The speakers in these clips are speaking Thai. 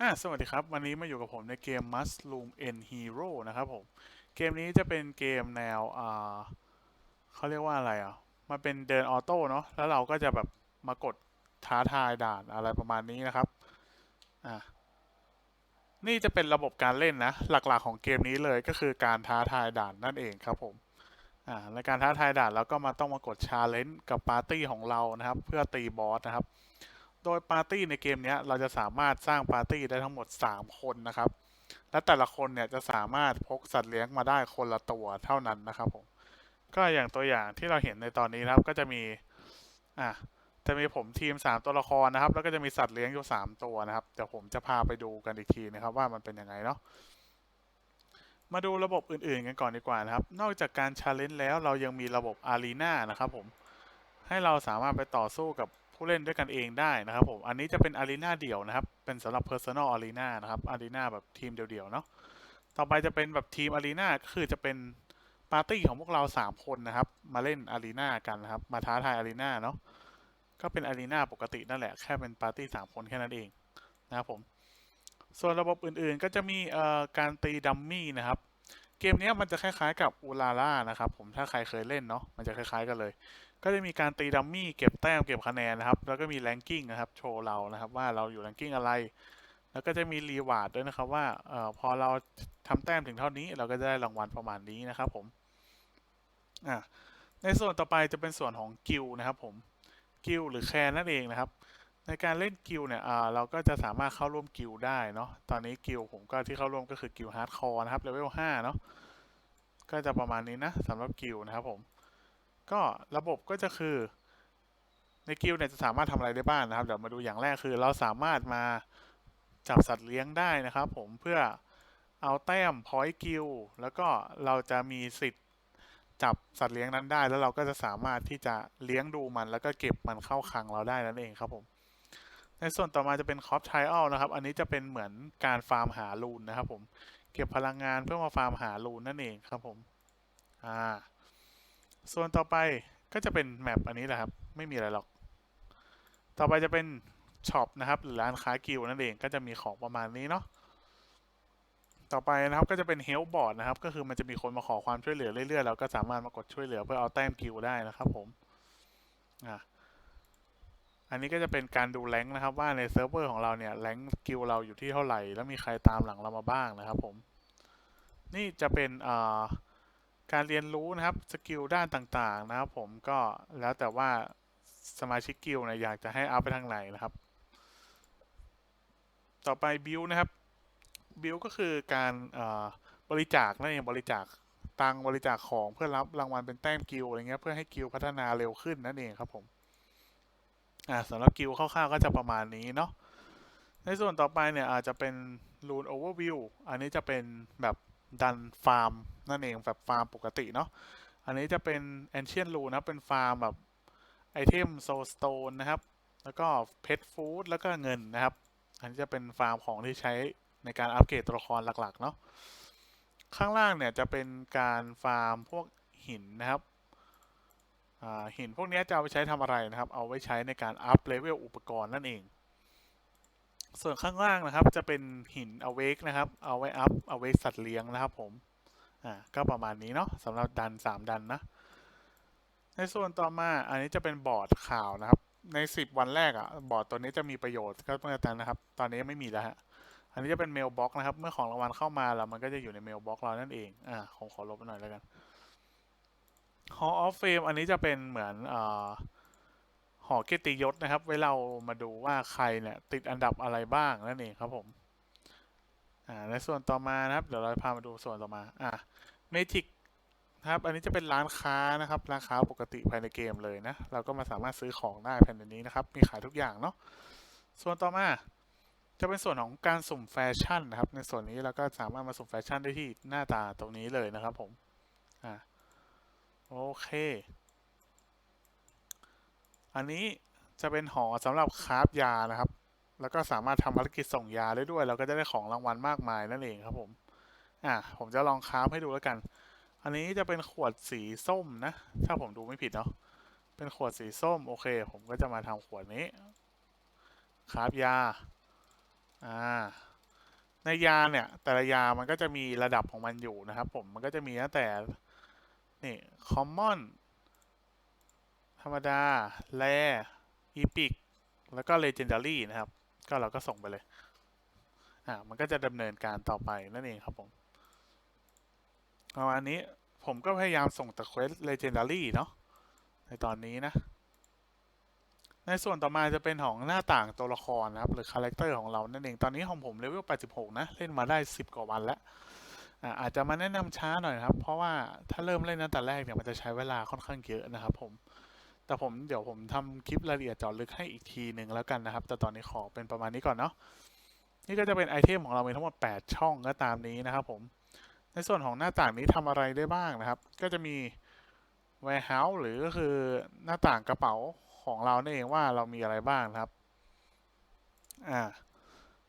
อ่าสวัสดีครับ วันนี้มาอยู่กับผมในเกม Mushroom N Hero นะครับผม เกมนี้จะเป็นเกมแนวอ่าเขาเรียกว่าอะไรอะมันเป็นเดินออโต้เนาะแล้วเราก็จะแบบมากดท้าทายด่านอะไรประมาณนี้นะครับอ่านี่จะเป็นระบบการเล่นนะ หลักๆของเกมนี้เลยก็คือการท้าทายด่านนั่นเองครับผมอ่าในการท้าทายด่านเราก็มาต้องมากดชาเลนจ์กับปาร์ตี้ของเรานะครับ เพื่อตีบอสนะครับ โดยปาร์ตี้ในเกมนี้เราจะสามารถสร้างปาร์ตี้ได้ทั้งหมด 3 คนนะครับ และแต่ละคนเนี่ยจะสามารถพกสัตว์เลี้ยงมาได้คนละตัวเท่านั้นนะครับผม ก็อย่างตัวอย่างที่เราเห็นในตอนนี้นะครับก็จะมีอะจะมีผมทีม 3 ตัวละครนะครับ แล้วก็จะมีสัตว์เลี้ยงอยู่ 3 ตัวนะครับเดี๋ยวผมจะพาไปดูกันอีกทีนะครับ ว่ามันเป็นยังไงเนาะมาดูระบบอื่นๆกันก่อนดีกว่านะครับ นอกจากการชาเลนจ์แล้วเรายังมีระบบอารีนานะครับผมให้เราสามารถไปต่อสู้กับ ผู้เล่นด้วยกันเองได้นะครับผม อันนี้จะเป็นอารีนาเดี่ยวนะครับ เป็นสำหรับ Personal Arena นะครับ อารีนาแบบทีมเดี่ยวๆเนาะ ต่อไปจะเป็นแบบทีมอารีนาก็คือจะเป็นปาร์ตี้ของพวกเรา 3 คนนะครับ มาเล่นอารีนากันนะครับ มาท้าทายอารีนาเนาะ ก็เป็นอารีนาปกตินั่นแหละ แค่เป็นปาร์ตี้3คนแค่นั้นเองนะครับผม ส่วนระบบอื่นๆก็จะมีเอ่อการตีดัมมี่นะครับ เกมนี้มันจะคล้ายๆกับอูลาล่านะครับผม ถ้าใครเคยเล่นเนาะ มันจะคล้ายๆกันเลยก็จะมีการตีดัมมี่เก็บแต้มเก็บคะแนนนะครับ แล้วก็มีแรงกิ้งนะครับ โชว์เรานะครับ ว่าเราอยู่แรงกิ้งอะไร แล้วก็จะมีรีวาร์ดด้วยนะครับว่าเอ่อพอเราทำแต้มถึงเท่านี้เราก็จะได้รางวัลประมาณนี้นะครับผมอะในส่วนต่อไปจะเป็นส่วนของกิลนะครับผมกิลหรือแคนนั่นเองนะครับ ในการเล่นกิลเนี่ยเราก็จะสามารถเข้าร่วมกิลได้เนาะตอนนี้กิลผมก็ที่เข้าร่วมก็คือกิลฮาร์ดคอร์นะครับเลเวล5เนาะก็จะประมาณนี้นะสำหรับกิลนะครับผม ก็ระบบก็จะคือในกิลเนี่ยจะสามารถทำอะไรได้บ้างนะครับ เดี๋ยวมาดูอย่างแรกคือ เราสามารถมาจับสัตว์เลี้ยงได้นะครับผมเพื่อเอาแต้มพอยต์กิลแล้วก็เราจะมีสิทธิ์จับสัตว์เลี้ยงนั้นได้ แล้วเราก็จะสามารถที่จะเลี้ยงดูมัน แล้วก็เก็บมันเข้าคลังเราได้นั่นเองครับผม ในส่วนต่อมาจะเป็นคอปไทอัลนะครับ อันนี้จะเป็นเหมือนการฟาร์มหารูนนะครับผม เก็บพลังงานเพื่อมาฟาร์มหารูนนั่นเองครับผม อ่า ส่วนต่อไปก็จะเป็นแมปอันนี้แหละครับ ไม่มีอะไรหรอก ต่อไปจะเป็นช็อปนะครับ หรือร้านค้ากิลนั่นเองก็จะมีของประมาณนี้เนาะต่อไปนะครับก็จะเป็นเฮลบอร์ดนะครับ ก็คือมันจะมีคนมาขอความช่วยเหลือเรื่อยๆเราก็สามารถมากดช่วยเหลือเพื่อเอาแต้มกิลได้นะครับผมอ่าอันนี้ก็จะเป็นการดูแรงนะครับ ว่าในเซิร์ฟเวอร์ของเราเนี่ยแรงกิลเราอยู่ที่เท่าไหร่ แล้วมีใครตามหลังเรามาบ้างนะครับผม นี่จะเป็นอ่า การเรียนรู้นะครับสกิลด้านต่างๆนะครับ ผมก็แล้วแต่ว่าสมาชิกกิลเนี่ยอยากจะให้อัพไปทางไหนนะครับ ต่อไปบิวนะครับบิวก็คือการบริจาคนั่นเองบริจาคตังบริจาคของเพื่อรับรางวัลเป็นแต้มกิลอะไรเงี้ยเพื่อให้กิลพัฒนาเร็วขึ้นนั่นเองครับผมอ่าสำหรับกิลคร่าวๆก็จะประมาณนี้เนาะในส่วนต่อไปเนี่ยอาจจะเป็น Rune Overview อันนี้จะเป็นแบบ ดันฟาร์มนั่นเองแบบฟาร์มปกติเนาะอันนี้จะเป็น Ancient Rune นะเป็นฟาร์มแบบไอเทมโซสโตนนะครับ แล้วก็เพชรฟู้ดแล้วก็เงินนะครับ อันนี้จะเป็นฟาร์มของที่ใช้ในการอัปเกรดตัวละครหลักๆเนาะข้างล่างเนี่ยจะเป็นการฟาร์มพวกหินนะครับหินพวกนี้จะเอาไปใช้ทำอะไรนะครับ เอาไว้ใช้ในการอัพเลเวลอุปกรณ์นั่นเอง ส่วนข้างล่างนะครับจะเป็นหิน awake นะครับ เอาไว้อัพ awake สัตว์เลี้ยงนะครับผม อ่า ก็ประมาณนี้เนาะสำหรับดันสามดันนะ ในส่วนต่อมาอันนี้จะเป็นบอร์ดข่าวนะครับ ในสิบวันแรกอะ่ะบอร์ดตัวนี้จะมีประโยชน์ก็ต้องการนะครับ ตอนนี้ไม่มีแล้วฮะ อันนี้จะเป็นเมลบ็อกนะครับ เมื่อของรางวัลเข้ามาแล้วมันก็จะอยู่ในเมลบ็อกเรานั่นเอง อ่าผมขอลบไปหน่อยแล้วกัน Hall of Fame อันนี้จะเป็นเหมือนอ่า หอเกียรติยศนะครับ ไว้เรามาดูว่าใครเนี่ยติดอันดับอะไรบ้างนั่นเองครับผมอ่าในส่วนต่อมานะครับ เดี๋ยวเราพามาดูส่วนต่อมาอ่าเมจิกครับ อันนี้จะเป็นร้านค้านะครับ ร้านค้าปกติภายในเกมเลยนะ เราก็มาสามารถซื้อของได้ภายในนี้นะครับ มีขายทุกอย่างเนาะ ส่วนต่อมาจะเป็นส่วนของการสุ่มแฟชั่นนะครับ ในส่วนนี้เราก็สามารถมาสุ่มแฟชั่นได้ที่หน้าตาตรงนี้เลยนะครับผม อ่า โอเค อันนี้จะเป็นหอสำหรับคราฟยานะครับ แล้วก็สามารถทำภารกิจส่งยาได้ด้วย เราก็จะได้ของรางวัลมากมายนั่นเองครับผม อะผมจะลองคราฟให้ดูแล้วกัน อันนี้จะเป็นขวดสีส้มนะ ถ้าผมดูไม่ผิดเนาะ เป็นขวดสีส้มโอเค ผมก็จะมาทำขวดนี้คราฟยา อ่า ในยาเนี่ย แต่ละยามันก็จะมีระดับของมันอยู่นะครับ ผม มันก็จะมีตั้งแต่ นี่ common รรมดา แร epic แล้วก็ legendary นะครับ ก็เราก็ส่งไปเลย อ่า มันก็จะดำเนินการต่อไปนั่นเองครับผมประมาณนี้ผมก็พยายามส่งแต่ quest legendary เนาะในตอนนี้นะ ในส่วนต่อมาจะเป็นของหน้าต่างตัวละครนะครับ หรือคาแรคเตอร์ของเรานั่นเอง ตอนนี้ของผมเลเวล 86 นะ เล่นมาได้ 10 กว่าวันแล้วอ่าอาจจะมาแนะนำช้าหน่อยครับ เพราะว่าถ้าเริ่มเล่นตั้งแต่แรกเนี่ยมันจะใช้เวลาค่อนข้างเยอะนะครับผม แต่ผมเดี๋ยวผมทำคลิปรายละเอียดเจาะลึกให้อีกทีหนึ่งแล้วกันนะครับ แต่ตอนนี้ขอเป็นประมาณนี้ก่อนเนาะนี่ก็จะเป็นไอเทมของเรามีทั้งหมด 8 ช่องก็ตามนี้นะครับผมในส่วนของหน้าต่างนี้ทำอะไรได้บ้างนะครับ ก็จะมี warehouse หรือก็คือหน้าต่างกระเป๋าของเรานั่นเองว่าเรามีอะไรบ้างครับ อ่า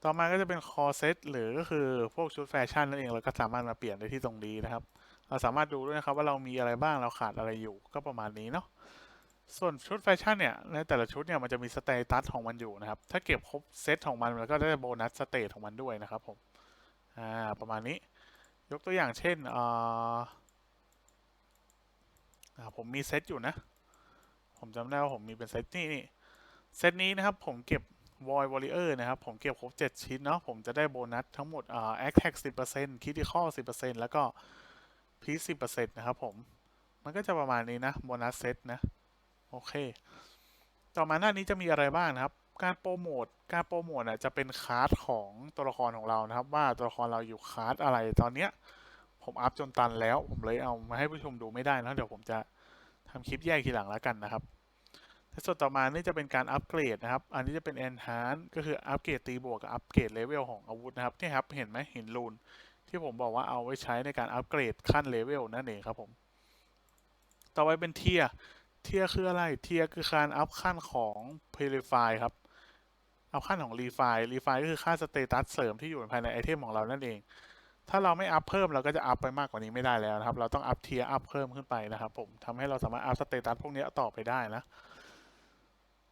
ต่อมาก็จะเป็น core set หรือก็คือพวกชุดแฟชั่นนั่นเองเราก็สามารถมาเปลี่ยนได้ที่ตรงนี้นะครับ เราสามารถดูด้วยนะครับว่าเรามีอะไรบ้างเราขาดอะไรอยู่ก็ประมาณนี้เนาะ ส่วนชุดแฟชั่นเนี่ยในแต่ละชุดเนี่ยมันจะมีสเตตัสของมันอยู่นะครับ ถ้าเก็บครบเซตของมันมันก็ได้โบนัสสเตตของมันด้วยนะครับผม อ่า ประมาณนี้ ยกตัวอย่างเช่นอ่าผมมีเซตอยู่นะ ผมจำได้ว่าผมมีเป็นเซตนี่นี่ เซตนี้นะครับผมเก็บ Void Warrior นะครับ ผมเก็บครบ 7 ชิ้นเนาะ ผมจะได้โบนัสทั้งหมดอ่า Attack 10% Critical 10%แล้วก็ Peace 10%นะครับผม มันก็จะประมาณนี้นะ โบนัสเซตนะ โอเค ต่อมาหน้านี้จะมีอะไรบ้างนะครับ การโปรโมท การโปรโมทน่ะจะเป็นคาร์ดของตัวละครของเรานะครับ ว่าตัวละครเราอยู่คาร์ดอะไร ตอนเนี้ยผมอัพจนตันแล้ว ผมเลยเอามาให้ผู้ชมดูไม่ได้นะเดี๋ยวผมจะทำคลิปแยกทีหลังแล้วกันนะครับในส่วนต่อมานี่จะเป็นการอัปเกรดนะครับ อันนี้จะเป็น enhance ก็คืออัปเกรดตีบวกกับอัปเกรดเลเวลของอาวุธนะครับนี่ครับเห็นไหมเห็นรูนที่ผมบอกว่าเอาไว้ใช้ในการอัปเกรดขั้นเลเวลนั่นเองครับผม ต่อไปเป็นเทีย เทียคืออะไร เทียคือการอัพขั้นของ Purify ครับ อัพขั้นของ Refine Refine ก็คือค่าสเตตัสเสริมที่อยู่ภายในไอเทมของเรานั่นเอง ถ้าเราไม่อัพเพิ่มเราก็จะอัพไปมากกว่านี้ไม่ได้แล้วนะครับ เราต้องอัพเทียอัพเพิ่มขึ้นไปนะครับผมทำให้เราสามารถอัพสเตตัสพวกนี้ต่อไปได้นะ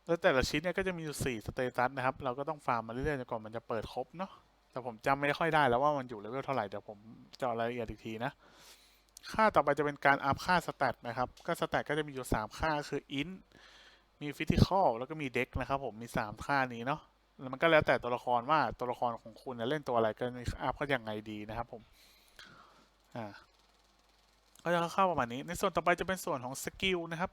แล้วแต่ละชิ้นเนี่ยก็จะมีอยู่สี่สเตตัสนะครับ เราก็ต้องฟาร์มมาเรื่อยๆจนกว่ามันจะเปิดครบเนาะ แต่ผมจำไม่ค่อยได้แล้วว่ามันอยู่เลเวลเท่าไหร่ เดี๋ยวผมเจาะรายละเอียดอีกทีนะ ค่าต่อไปจะเป็นการอัพค่าสแตทนะครับ ก็สแตทก็จะมีอยู่ 3 ค่าคือ int มีฟิสิกอลแล้วก็มีเด็กนะครับผมมี 3 ค่านี้เนาะแล้วมันก็แล้วแต่ตัวละครว่าตัวละครของคุณจะเล่นตัวอะไรกันอัพก็ยังไงดีนะครับผมอ่าก็จะเข้าประมาณนี้ ในส่วนต่อไปจะเป็นส่วนของสกิลนะครับ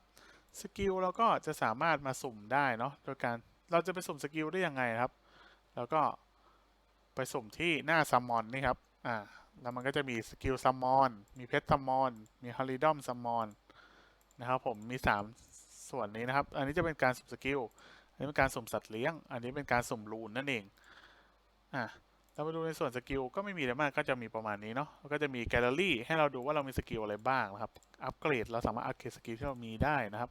สกิลเราก็จะสามารถมาสุ่มได้เนาะโดยการเราจะไปสุ่มสกิลได้ยังไงครับ แล้วก็ไปสุ่มที่หน้าซัมมอนนี่ครับอ่า แล้วมันก็จะมีสกิลซัมมอนมีเพชรซัมมอนมีฮอลิดอมซัมมอนนะครับผมมี 3 ส่วนนี้นะครับ อันนี้จะเป็นการสุ่มสกิล อันนี้เป็นการสุ่มสัตว์เลี้ยง อันนี้เป็นการสุ่มรูนนั่นเอง อะเรามาดูในส่วนสกิลก็ไม่มีอะไรมากก็จะมีประมาณนี้เนาะแล้วก็จะมีแกลเลอรี่ให้เราดูว่าเรามีสกิลอะไรบ้างนะครับ อัปเกรดเราสามารถอัปเกรดสกิลที่เรามีได้นะครับ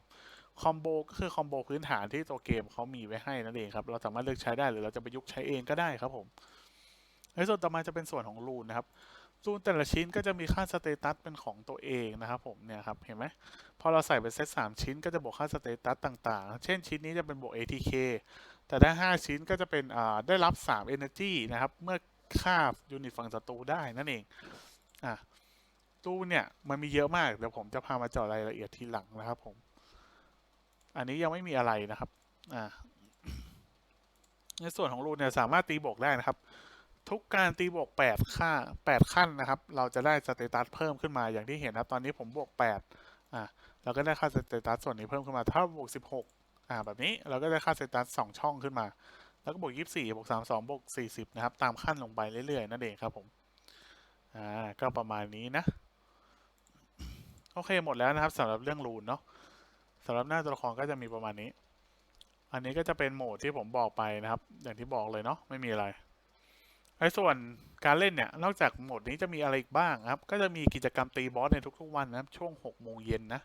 คอมโบก็คือคอมโบพื้นฐานที่ตัวเกมเขามีไว้ให้นั่นเองครับ เราสามารถเลือกใช้ได้หรือเราจะประยุกต์ใช้เองก็ได้ครับผม ในส่วนต่อมาจะเป็นส่วนของรูนนะครับรูนแต่ละชิ้นก็จะมีค่าสเตตัสเป็นของตัวเองนะครับผมเนี่ยครับเห็นไหมพอเราใส่เป็นเซตสามชิ้นก็จะบวกค่าสเตตัสต่างๆ เช่นชิ้นนี้จะเป็นบวก ATK แต่ถ้าห้าชิ้นก็จะเป็นได้รับ 3 Energy นะครับ เมื่อฆ่ายูนิตฝั่งศัตรูได้นั่นเองอะตู้เนี่ยมันมีเยอะมาก เดี๋ยวผมจะพามาเจาะรายละเอียดทีหลังนะครับผม อันนี้ยังไม่มีอะไรนะครับอ่าในส่วนของรูนเนี่ยสามารถตีบวกได้นะครับ ทุกการตีบวก8ค่า8ขั้นนะครับ เราจะได้สเตตัสเพิ่มขึ้นมาอย่างที่เห็นครับ ตอนนี้ผมบวก8อ่าเราก็ได้ค่าสเตตัสส่วนนี้เพิ่มขึ้นมา ถ้าบวก16อ่าแบบนี้เราก็ได้ค่าสเตตัส2ช่องขึ้นมา แล้วก็บวก24บวก32บวก40นะครับ ตามขั้นลงไปเรื่อยๆนั่นเองครับผมอ่าก็ประมาณนี้นะ โอเคหมดแล้วนะครับสำหรับเรื่องรูนเนาะสำหรับหน้าตัวละครก็จะมีประมาณนี้ อันนี้ก็จะเป็นโหมดที่ผมบอกไปนะครับ อย่างที่บอกเลยเนาะไม่มีอะไร ในส่วนการเล่นเนี่ย นอกจากโหมดนี้จะมีอะไรอีกบ้างครับ ก็จะมีกิจกรรมตีบอสในทุกๆวันนะครับ ช่วง6โมงเย็นนะ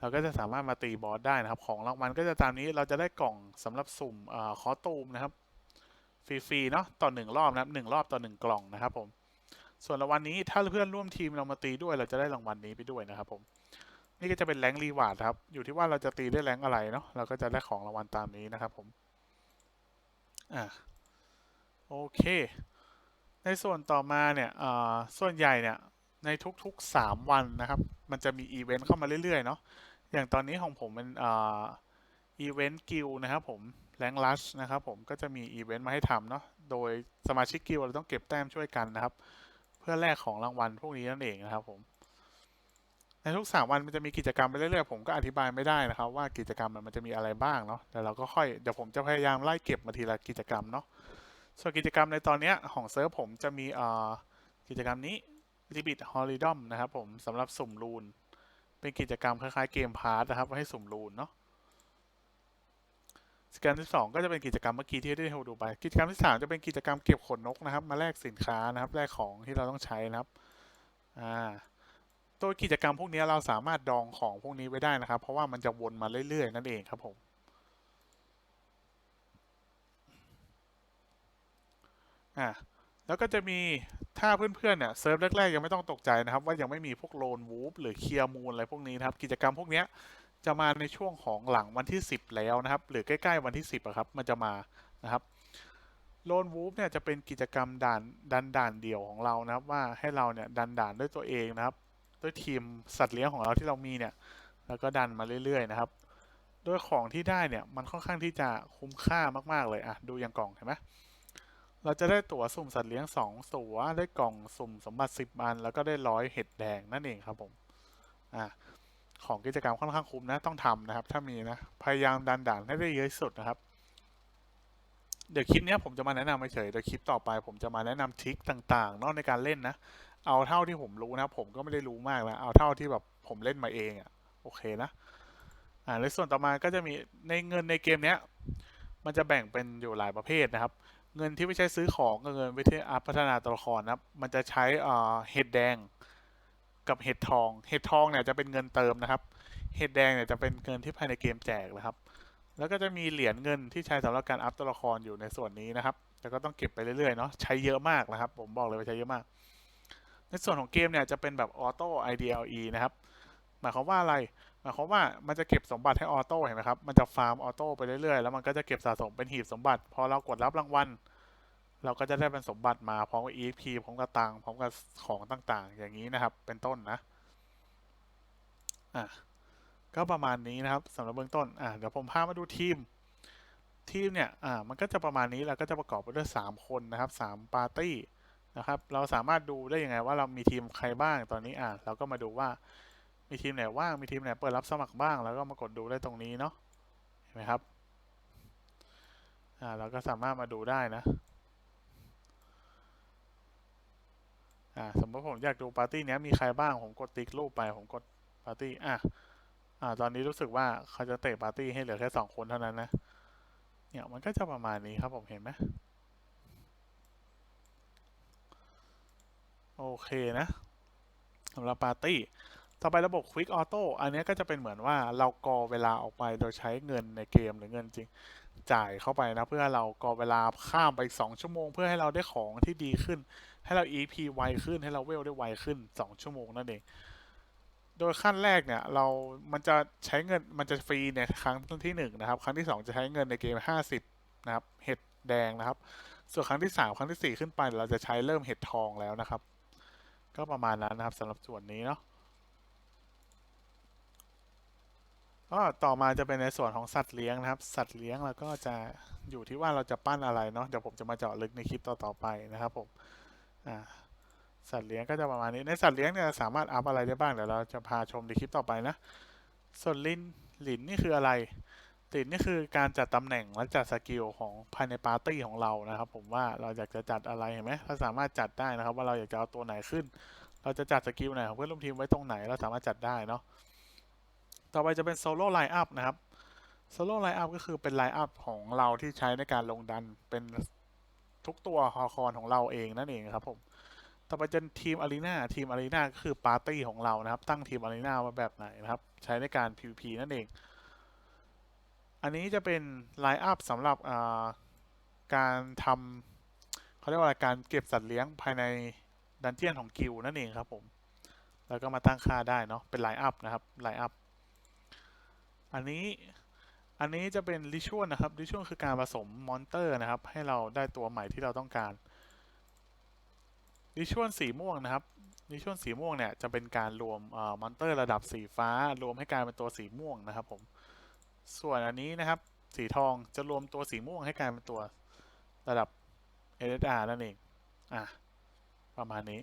เราก็จะสามารถมาตีบอสได้นะครับ ของรางวัลก็จะตามนี้เราจะได้กล่องสำหรับสุ่มอ่าคอตูมนะครับ ฟรีๆเนาะ ต่อหนึ่งรอบนะครับหนึ่งรอบต่อหนึ่งกล่องนะครับผม ส่วนรางวัลนี้ถ้าเพื่อนร่วมทีมเรามาตีด้วย เราจะได้รางวัลนี้ไปด้วยนะครับผม นี่ก็จะเป็นแรงรีวาร์ดครับ อยู่ที่ว่าเราจะตีได้แรงอะไรเนาะ เราก็จะได้ของรางวัลตามนี้นะครับผม อ่า โอเค ในส่วนต่อมาเนี่ยส่วนใหญ่เนี่ยในทุกๆ 3 วันนะครับ มันจะมีอีเวนต์เข้ามาเรื่อยๆ เนาะอย่างตอนนี้ของผมเป็นอีเวนต์กิลนะครับผมแรงลัชนะครับผมก็จะมีอีเวนต์มาให้ทำเนาะโดยสมาชิกกิลเราต้องเก็บแต้มช่วยกันนะครับ เพื่อแลกของรางวัลพวกนี้นั่นเองนะครับผมในทุก3วันมันจะมีกิจกรรมไปเรื่อยๆผมก็อธิบายไม่ได้นะครับ ว่ากิจกรรมมันจะมีอะไรบ้างเนาะแต่เราก็ค่อยเดี๋ยวผมจะพยายามไล่เก็บมาทีละกิจกรรมเนาะ ส่วนกิจกรรมในตอนนี้ของเซิร์ฟผมจะมีกิจกรรมนี้ r i b i t h o l i d o m นะครับผมสำหรับสุ่มรูน เป็นกิจกรรมคล้ายๆเกมพาร์ทนะครับ ให้สุ่มรูนเนาะกิจกรรมที่ 2 ก็จะเป็นกิจกรรมเมื่อกี้ที่ได้ให้ดูไป กิจกรรมที่ 3 จะเป็นกิจกรรมเก็บขนนกนะครับ มาแลกสินค้านะครับแลกของที่เราต้องใช้นะครับอ่าตัวกิจกรรมพวกนี้เราสามารถดองของพวกนี้ไว้ได้นะครับ เพราะว่ามันจะวนมาเรื่อยๆนั่นเองครับผม อ่าแล้วก็จะมีถ้าเพื่อนๆเนี่ยเซิร์ฟแรกๆยังไม่ต้องตกใจนะครับ ว่ายังไม่มีพวกโลนวูฟหรือเคลียร์มูลอะไรพวกนี้นะครับ กิจกรรมพวกเนี้ยจะมาในช่วงของหลังวันที่ 10 แล้วนะครับ หรือใกล้ๆวันที่ 10อะครับมันจะมานะครับโลนวูฟเนี่ยจะเป็นกิจกรรมด่านดันด่านเดี่ยวของเรานะครับ ว่าให้เราเนี่ยดันด่านด้วยตัวเองนะครับ ด้วยทีมสัตว์เลี้ยงของเราที่เรามีเนี่ยแล้วก็ดันมาเรื่อยๆนะครับโดยของที่ได้เนี่ยมันค่อนข้างที่จะคุ้มค่ามากๆเลยอะดูอย่างกล่องเห็นไหม เราจะได้ตั๋วสุ่มสัตว์เลี้ยง 2 ตั๋ว ได้กล่องสุ่มสมบัติ 10 อัน แล้วก็ได้ร้อยเห็ดแดงนั่นเองครับผมอะของกิจกรรมค่อนข้างคุ้มนะต้องทำนะครับ ถ้ามีนะ พยายามดันด่านให้ได้เยอะสุดนะครับ เดี๋ยวคลิปเนี้ยผมจะมาแนะนำเฉยเดี๋ยวคลิปต่อไป ผมจะมาแนะนำทริคต่างๆนอกในการเล่นนะ เอาเท่าที่ผมรู้นะผมก็ไม่ได้รู้มากแล้วเอาเท่าที่แบบผมเล่นมาเองอะ่ะโอเคนะอ่าในส่วนต่อมาก็จะมีในเงินในเกมเนี้ย มันจะแบ่งเป็นอยู่หลายประเภทนะครับ เงินที่ไม่ใช่ซื้อของกับเงินไว้ที่อัพพัฒนาตัวละครนะครับ มันจะใช้เห็ดแดงกับเห็ดทอง เห็ดทองเนี่ยจะเป็นเงินเติมนะครับ เห็ดแดงเนี่ยจะเป็นเงินที่ภายในเกมแจกนะครับ แล้วก็จะมีเหรียญเงินที่ใช้สำหรับการอัพตัวละครอยู่ในส่วนนี้นะครับ แต่ก็ต้องเก็บไปเรื่อยๆเนาะ ใช้เยอะมากนะครับ ผมบอกเลยว่าใช้เยอะมาก ในส่วนของเกมเนี่ยจะเป็นแบบออโต้ IDLE นะครับ หมายความว่าอะไร มายความว่ามันจะเก็บสมบัติให้ออโต้เห็นไหมครับ มันจะฟาร์มออโต้ไปเรื่อยๆ แล้วมันก็จะเก็บสะสมเป็นหีบสมบัติ พอเรากดรับรางวัล เราก็จะได้เป็นสมบัติมาพร้อมกับ EXP พร้อมกับตังพร้อมกับของต่างๆ อย่างนี้นะครับ เป็นต้นนะ อะ ก็ประมาณนี้นะครับสำหรับเบื้องต้น อะ เดี๋ยวผมพามาดูทีม ทีมเนี่ย อ่า มันก็จะประมาณนี้ แล้วก็จะประกอบไปด้วย 3 คนนะครับ 3 ปาร์ตี้นะครับ เราสามารถดูได้ยังไงว่าเรามีทีมใครบ้างตอนนี้ อะ เราก็มาดูว่า มีทีมไหนว่าง มีทีมไหนเปิดรับสมัครบ้าง แล้วก็มากดดูได้ตรงนี้เนาะ เห็นไหมครับ อ่า เราก็สามารถมาดูได้นะ อ่า สมมติผมอยากดูปาร์ตี้เนี้ยมีใครบ้าง ผมกดติ๊กรูปไป ผมกดปาร์ตี้ อะ อ่า ตอนนี้รู้สึกว่าเขาจะเตะปาร์ตี้ให้เหลือแค่สองคนเท่านั้นนะ เนี่ย มันก็จะประมาณนี้ครับผม เห็นไหมโอเคนะสำหรับปาร์ตี้ ต่อไประบบ Quick Auto อันนี้ก็จะเป็นเหมือนว่าเรากอเวลาออกไปโดยใช้เงินในเกมหรือเงินจริง จ่ายเข้าไปนะเพื่อเรากอเวลาข้ามไปอีก2ชั่วโมง เพื่อให้เราได้ของที่ดีขึ้น ให้เรา EP ไวขึ้นให้เราเวลได้ไวขึ้น 2 ชั่วโมงนั่นเอง โดยขั้นแรกเนี่ยเรา มันจะใช้เงินมันจะฟรีเนี่ยครั้งที่1นะครับครั้งที่ 2 จะใช้เงินในเกม 50 นะครับเห็ดแดงนะครับ ส่วนครั้งที่ 3 ครั้งที่ 4 ขึ้นไป เราจะใช้เริ่มเห็ดทองแล้วนะครับ ก็ประมาณนั้นนะครับสำหรับส่วนนี้เนาะ ก็ต่อมาจะเป็นในส่วนของสัตว์เลี้ยงนะครับ สัตว์เลี้ยงเราก็จะอยู่ที่ว่าเราจะปั้นอะไรเนาะเดี๋ยวผมจะมาเจาะลึกในคลิปต่อๆไปนะครับผมอ่าสัตว์เลี้ยงก็จะประมาณนี้ในสัตว์เลี้ยงเนี่ยสามารถอัพอะไรได้บ้างเดี๋ยวเราจะพาชมในคลิปต่อไปนะ ส่วนลินหลินนี่คืออะไรลินนี่คือการจัดตำแหน่งและจัดสกิลของภายในปาร์ตี้ของเรานะครับ ผมว่าเราอยากจะจัดอะไรเห็นไหมเราสามารถจัดได้นะครับ ว่าเราอยากจะเอาตัวไหนขึ้น เราจะจัดสกิลไหนของเพื่อนร่วมทีมไว้ตรงไหนเราสามารถจัดได้เนาะ ต่อไปจะเป็นโซโล่ไลน์อัพนะครับโซโล่ไลน์อัพก็คือเป็นไลน์อัพของเราที่ใช้ในการลงดันเป็นทุกตัวฮอคอนของเราเองนั่นเองครับผมต่อไปจะทีมอารีนาทีมอารีนาก็คือปาร์ตี้ของเรานะครับ ตั้งทีมอารีนามาแบบไหนนะครับ ใช้ในการ PVP นั่นเอง อันนี้จะเป็นไลน์อัพสำหรับการทำเขาเรียกว่าการเก็บสัตว์เลี้ยงภายในดันเจียนของกิลนั่นเองครับผม แล้วก็มาตั้งค่าได้เนาะเป็นไลน์อัพนะครับไลน์อัพ อันนี้อันนี้จะเป็นริชวลนะครับริชวลคือการผสมมอนเตอร์นะครับ ให้เราได้ตัวใหม่ที่เราต้องการริชวลสีม่วงนะครับริชวลสีม่วงเนี่ยจะเป็นการรวมมอนเตอร์ระดับสีฟ้า รวมให้กลายเป็นตัวสีม่วงนะครับผมส่วนอันนี้นะครับ สีทองจะรวมตัวสีม่วงให้กลายเป็นตัวระดับ SSR นั่นเองอะประมาณนี้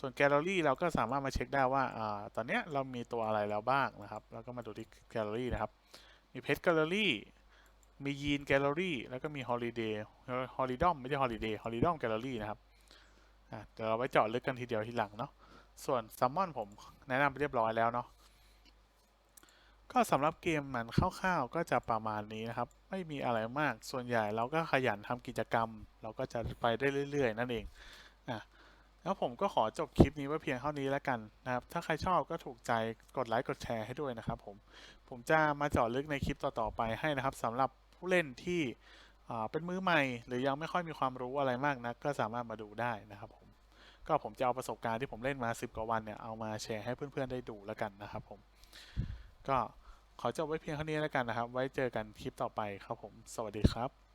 ส่วนแกลเลอรี่เราก็สามารถมาเช็คได้ว่าอตอนนี้เรามีตัวอะไรแล้วบ้างนะครับ แล้วก็มาดูที่แกลเลอรี่นะครับ มีเพจแกลเลอรี่ มียีนแกลเลอรี่ แล้วก็มีฮอลิเดย์ฮอลิดอมไม่ใช่ฮอลิเดย์ฮอลิดอมแกลเลอรี่นะครับเดี๋ยวเราไว้เจาะลึกกันทีเดียวทีหลังเนาะ ส่วนซัมมอนผมแนะนำไปเรียบร้อยแล้วเนาะ ก็สำหรับเกมมันคร่าวๆก็จะประมาณนี้นะครับ ไม่มีอะไรมาก ส่วนใหญ่เราก็ขยันทำกิจกรรม เราก็จะไปได้เรื่อย ๆ นั่นเอง อะ แล้วผมก็ขอจบคลิปนี้ไว้เพียงเท่านี้แล้วกันนะครับ ถ้าใครชอบก็ถูกใจกดไลค์กดแชร์ให้ด้วยนะครับผม ผมจะมาเจาะลึกในคลิปต่อๆไปให้นะครับสำหรับผู้เล่นที่เป็นมือใหม่ หรือยังไม่ค่อยมีความรู้อะไรมากนะก็สามารถมาดูได้นะครับผมก็ผมจะเอาประสบการณ์ที่ผมเล่นมา 10 กว่าวันเนี่ยเอามาแชร์ให้เพื่อนๆได้ดูแล้วกันนะครับผม ก็ขอจบไว้เพียงเท่านี้แล้วกันนะครับ ไว้เจอกันคลิปต่อไปครับผม สวัสดีครับ